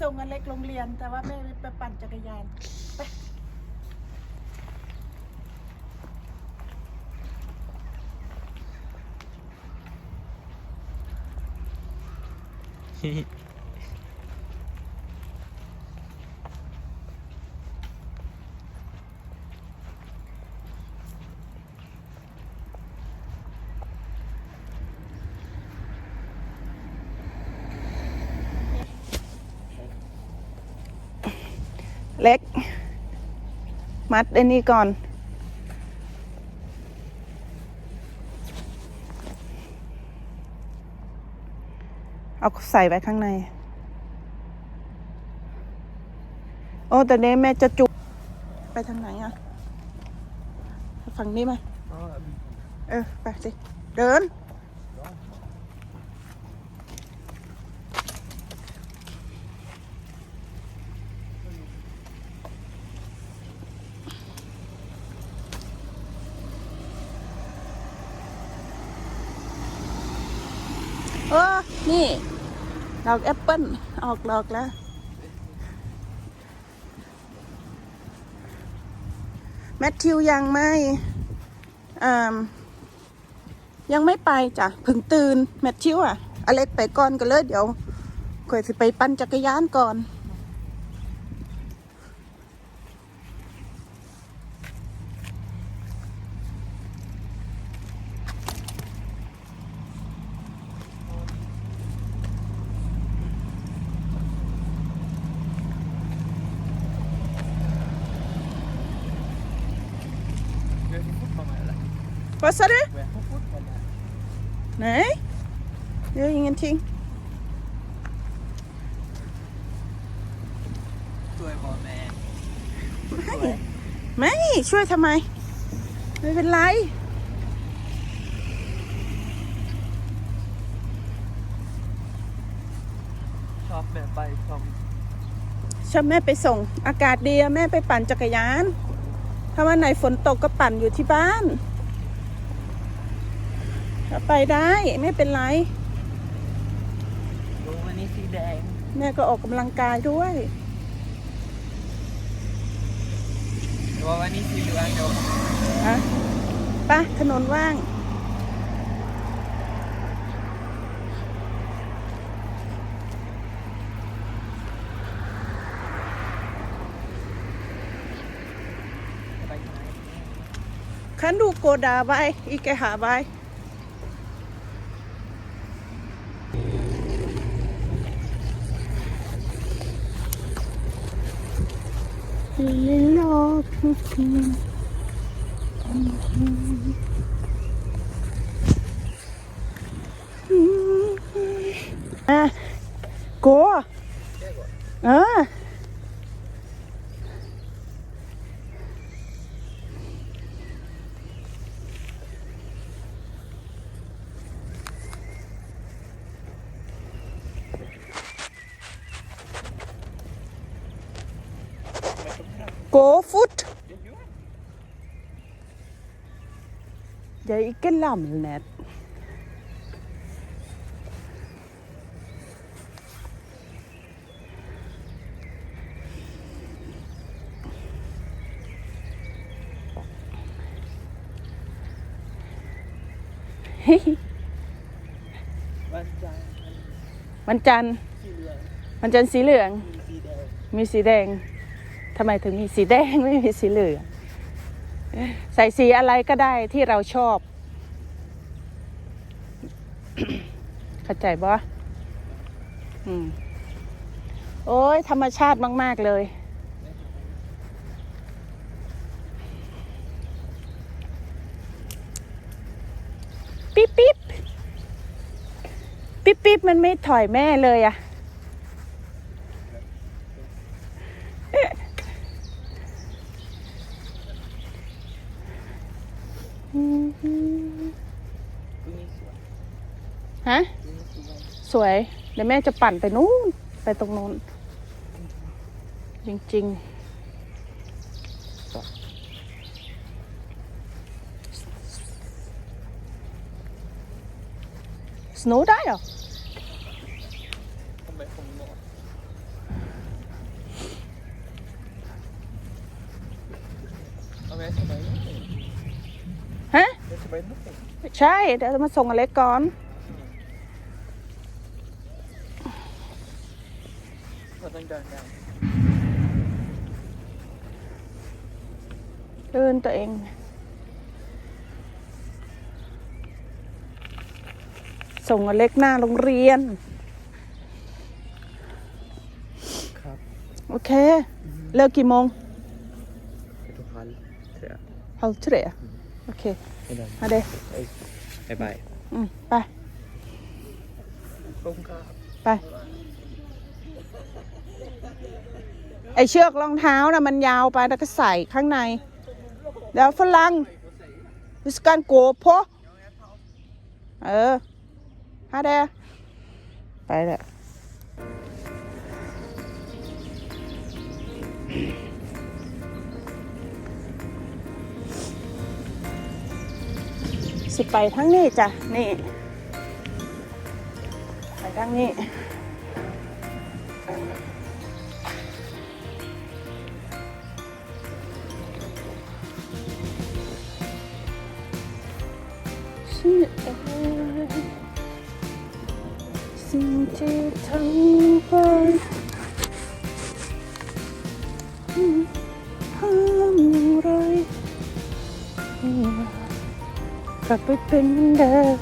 ส่งอเล็กโรงเรียน แต่ว่าแม่ไปปั่นจักรยานไป เล็ก มัดไอ้นี่ก่อน เอาใส่ไว้ข้างใน โอ้แต่เนี้แม่จะจุกไปทางไหนอะฝั่งนี้ไหมเออ ไปสิ เดิน เออ นี่ ดอกแอปเปิ้ลออกดอกแล้ว แมทธิวยังไม่อ่ายังไม่ไปจ้ะเพิ่งตื่น แมทธิวอะ อเล็กไปก่อนก็เลยเดี๋ยวข่อยสิไปปั่นจักรยานก่อน Vad sa du? Wer ist Nej, det är ingenting. Du är bara med. ไม่ไม่ช่วยทำไม ไม่เป็นไรชอบแม่ไปชมชอบแม่ไปส่ง อากาศดีแม่ไปปั่นจักรยาน ถ้าวันไหนฝนตกก็ปั่นอยู่ที่บ้าน ก็ไปได้ไม่เป็นไรดูวันนี้สีแดง แม่ก็ออกกำลังกายด้วยดูวันนี้สีเหลืองเดี๋ยวอะไปะถนนว่างไปไหนคันดู โกดาไปอีกแกหาไปลิลโลทุกทีอะโกเออ Gå fort! Jeg er ikke lammet. Hehe. วันจันทร์วันจันทร์สีเหลืองวันจันทร์สีเหลือง มีสีแดง มีสีแดง ทำไมถึงมีสีแดงไม่มีสีเหลือง ใส่สีอะไรก็ได้ที่เราชอบ เข้าใจบ่อืมโอ้ยธรรมชาติมาก ๆ เลย ปิ๊บปิ๊บปิ๊บปิ๊บมันไม่ถอยแม่เลยอะ สวย เดี๋ยวแม่จะปั่นไปนู้น ไปตรงนู้น จริงๆ สโนว์ได้เหรอฮะ ใช่ เดี๋ยวจะมาส่งอเล็กก่อน ส่งอเล็กหน้าโรงเรียน ครับโอเค เลิกกี่โมงทุกคนเถอะเอาเฉลี่ยโอเค ไม่ได้มาเด้บ๊ายบายอืมไป ขอบคุณครับไป ไอเชือกรองเท้านะมันยาวไปแล้วก็ใส่ข้างใน แล้วฝรั่งวิสการโกโพะเออ ฮะเดไปแหละสิไปทั้งนี้จ้ะ นี่ ไปทั้งนี้ เป็นเหมือนเดิม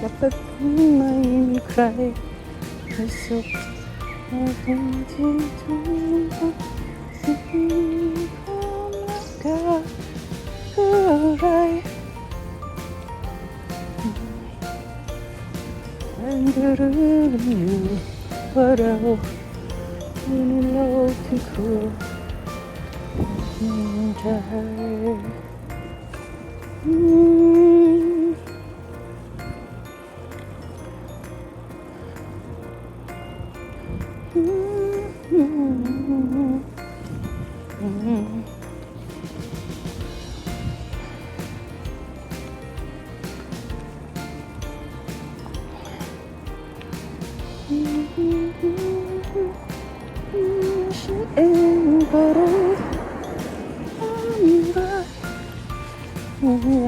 กลับไปเป็นไม่มีใครรู้สึกว่าสิ่งที่ทำไปสิ่งความรักกันคืออะไรฉันก็รู้อยู่ว่าเราอยู่ในโลกที่คู่ใจ ฉันเองก็รู้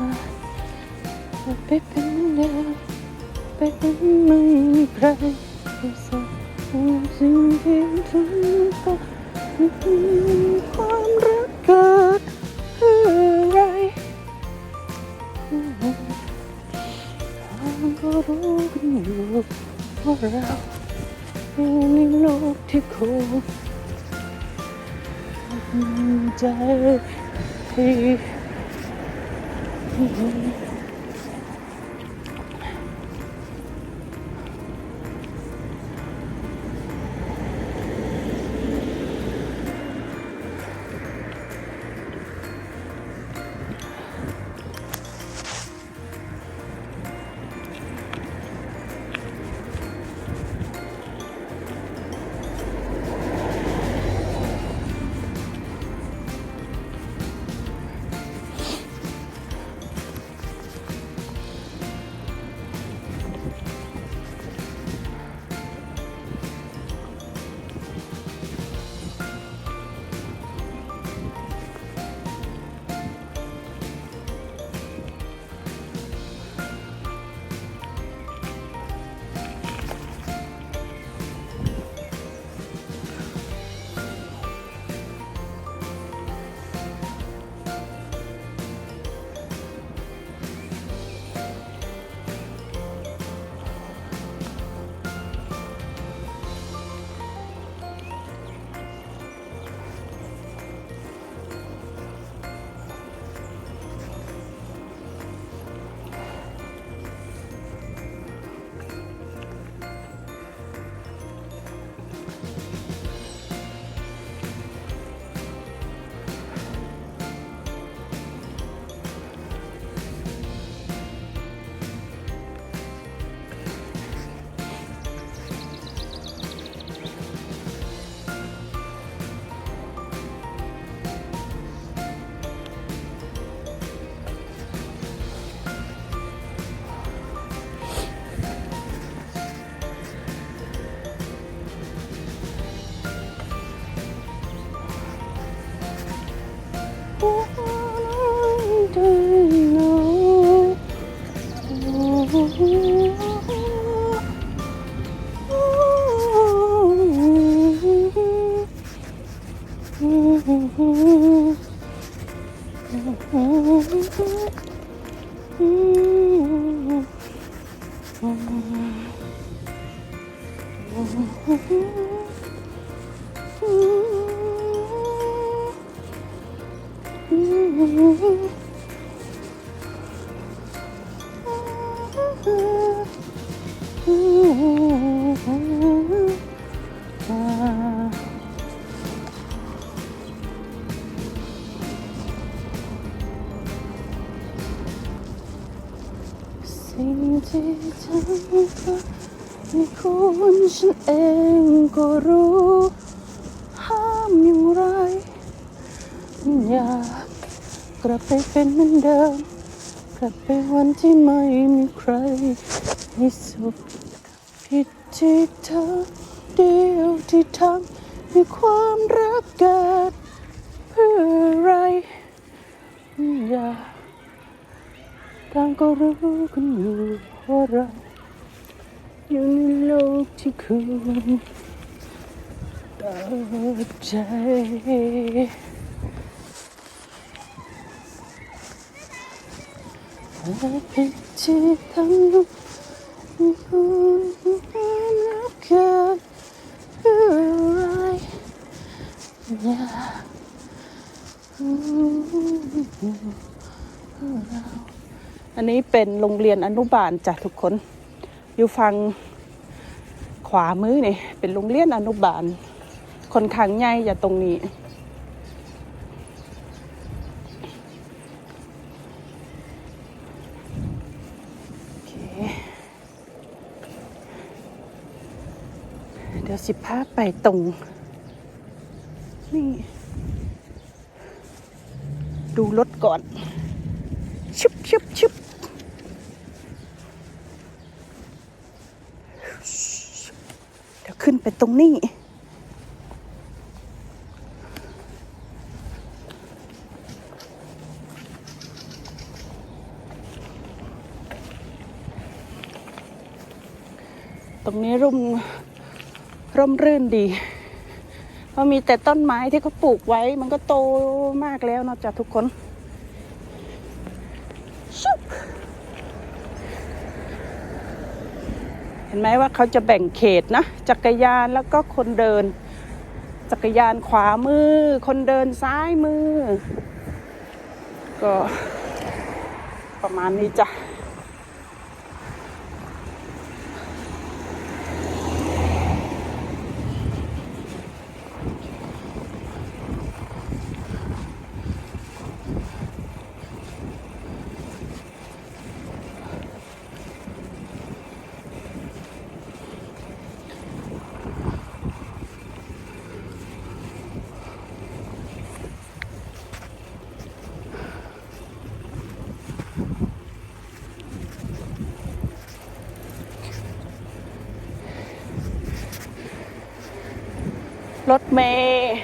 ว่าอยากไปเป็นเดิมไปเป็นไม่มีใครที่สักสิ่งที่ทำก็ความรักเกิดอะไรก็รู้กันอยู่ว่าเรา ในโลกที่คู่ใจที่ ง ไปเป็นเหมือนเดิม กลับไปวันที่ไม่มีใครให้สุขผิดที่เธอเดียวที่ทำให้ความรักเกิดเพื่ออะไรอยากต่างก็รู้กันอยู่ว่าเราอยู่ในโลกที่คุณตัดใจ ผิดที่ทำให้คุณรักกันเพื่ออะไรอยากอันนี้เป็นโรงเรียนอนุบาลจ้ะทุกคน อยู่ฟังขวามือนี่เป็นโรงเรียนอนุบาล คนขังใหญ่อย่าตรงนี้ โอเค เดี๋ยวสิพาไป ตรง นี่ ดูรถก่อน ชุบชุบชุบเดี๋ยวขึ้นไปตรงนี้ตรงนี้รุ่ม ร่มรื่นดีเพราะมีแต่ต้นไม้ที่เขาปลูกไว้ มันก็โตมากแล้วนอะจากทุกคนชุบเห็นไหมว่าเขาจะแบ่งเขตนะ จักรยานแล้วก็คนเดิน จักรยานขวามือ คนเดินซ้ายมือ ก็ประมาณนี้จ้ะ รถเมย์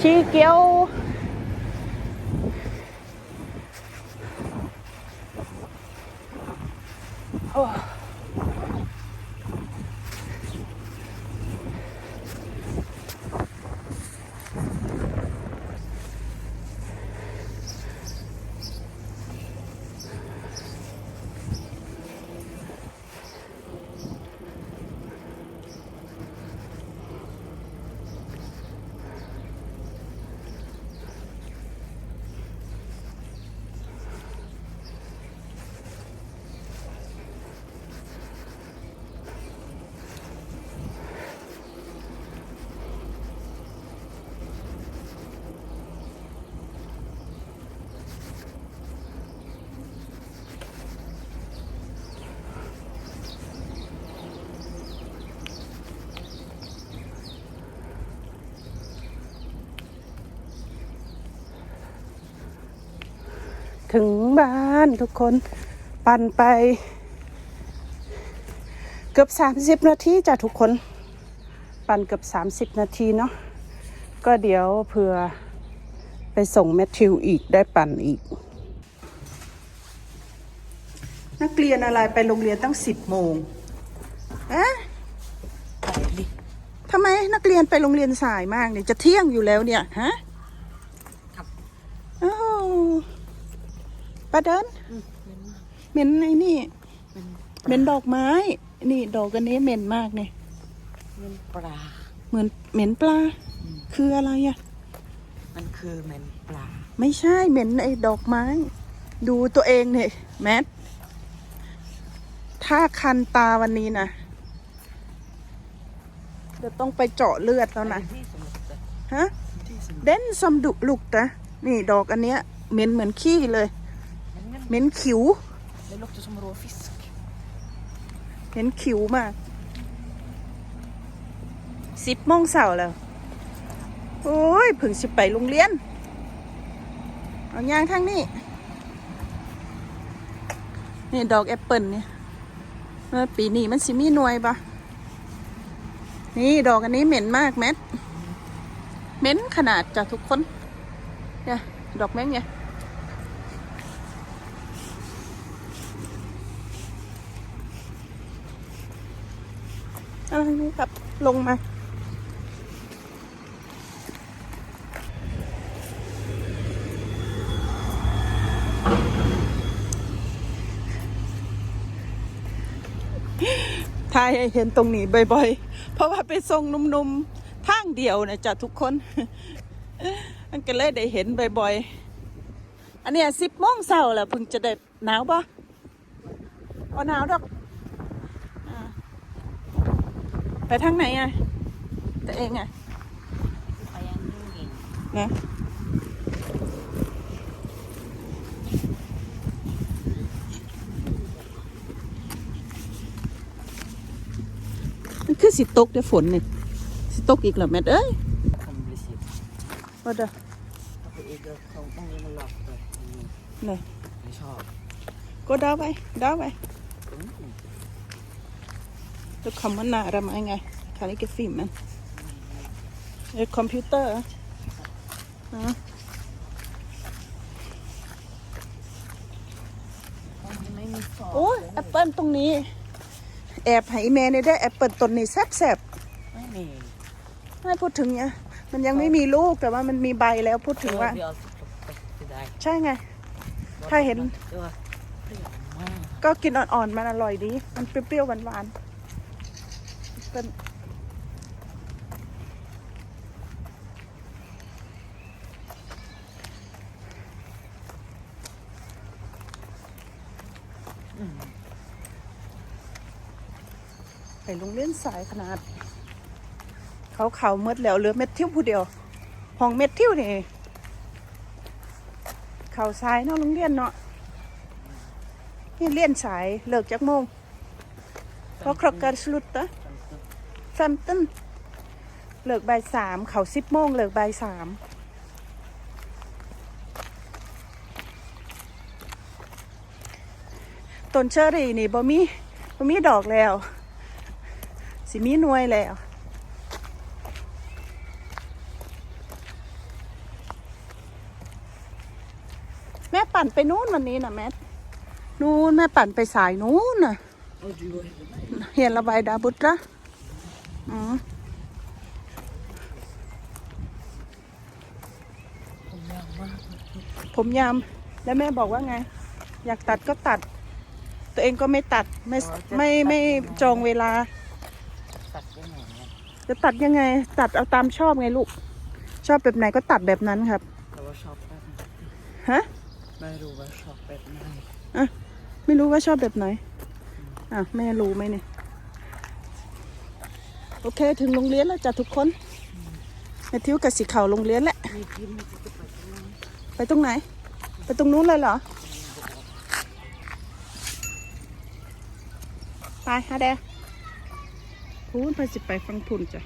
ชีเกียว ถึงบ้านทุกคนปั่นไป เกือบ 30 นาทีจ้ะทุกคน ปั่นเกือบ 30 นาทีเนาะก็เดี๋ยวเผื่อไปส่งแมทธิวอีกได้ปั่นอีก นักเรียนอะไรไปโรงเรียนตั้ง 10 โมงอะไปดิทำไมนักเรียนไปโรงเรียนสายมากเนี่ยจะเที่ยงอยู่แล้วเนี่ย ฮะ ครับอ้าว ป้าเดินเหม็นไอ้นี่เหม็นดอกไม้ นี่ดอกอันนี้เหม็นมากเนี่ยมันปลา เหมือนเหม็นปลา คืออะไรอะมันคือแมนปลา ไม่ใช่เหม็นไอ้ดอกไม้ ดูตัวเองเนี่ยแมทถ้าคันตาวันนี้นะเดี๋ยวต้องไปเจาะเลือดแล้วนะที่สมุทรแต่ฮะที่สมุทรเด่นสมดุลุกนะนี่ดอกอันเนี้ยเหม็นเหมือนขี้เลยมันมัน เหม็นขิว det lukter som rå fisk เหม็นขิวมากสิบโมงเสาร์แล้ว โอ้ยเพึ่งสิไปโรงเรียน เอาย่างทางนี้ นี่ดอกแอปเปิลเนี่ยเออปีนี้มันสิมีหน่วยปะนี่ดอกอันนี้เหม็นมากแมทเหม็นขนาดจ้ะทุกคนเนี่ยดอกแม่งเนี่ย ไรนี่ครับ ลงมาทายให้เห็นตรงนี้บ่อยๆ เพราะว่าไปส่งนุ่มๆทางเดียวนะจ้ะทุกคน มันก็เลยได้เห็นบ่อยๆ อันนี้สิบโมงเช้าแล้วเพิ่งจะได้หนาวปะว่าหนาวดอกอ่า ไปทางไหนอะตัวเองอะไปยังยุ่งเองนะมันคือสิตกเดี๋ยวฝนนี่สิตกอีกเหรอแม่เอ้ยคอมพลีซิตว่าเด้อถ้าไปเองก็เขาต้องนี้มันหลอกเลยนี่เนี่ยไม่ชอบก็ดาวไปดาวไปอืม แล้วคำว่าหนาระมาไงคาลิกฟิมมันเออคอมพิวเตอร์อะฮะมันไม่มีฟองโอ้ยแอปเปิลตรงนี้ แอบให้แม่ในได้แอปเปิลต้นนี้แซ่บไม่มีๆไม่พูดถึงเนี่ยมันยังไม่มีลูกแต่ว่ามันมีใบแล้วพูดถึงว่า เดี๋ยวสิไปได้ใช่ไง ถ้าเห็น เออเปรี้ยวมากก็กินอ่อนๆ มันอร่อยดี มันเปรี้ยวๆหวานๆ เป็นไปโรงเรียนสายขนาด เขาเขาเมดแล้วเหลือเม็ดทิ้วผู้เดียวห้องเม็ดทิ้วนี่เขาสายเนาะโรงเรียนเนาะนี่เรียนสายเลิกจากโมงเพราะครบการสลุดตะ แฟมตันเลิกบ่ายสามเขาสิบโมงเลิกบ่ายสามต้นเชอรี่นี่บ่มีบ่มีดอกแล้ว สิมีหน่วยแล้วแม่ปั่นไปนู้นวันนี้นะแม่นู้นแม่ปั่นไปสายนู้นน่ะเห็นระบายดาบุตระ อืมผมยาวมากผมยามแล้วแม่บอกว่าไง อยากตัดก็ตัด ตัวเองก็ไม่ตัดไม่ไม่ไม่จองเวลา ตัดได้ไงเนี่ยจะตัดยังไง ตัดเอาตามชอบไงลูก ชอบแบบไหนก็ตัดแบบนั้นครับแต่ว่าชอบแบบไหนฮะไม่รู้ว่าชอบแบบไหนไม่รู้ว่าชอบแบบไหนอะแม่รู้ไหมเนี่ย โอเคถึงโรงเรียนแล้วจ้ะทุกคนแม่ทิวกับสีขาวโรงเรียนแหละมีพิมพ์จะไปที่นั่นไปตรงไหน ไปตรงนู้นเลยเหรอ ไปฮะแดพูนไปสิไปฟังพุ่นจ้ะ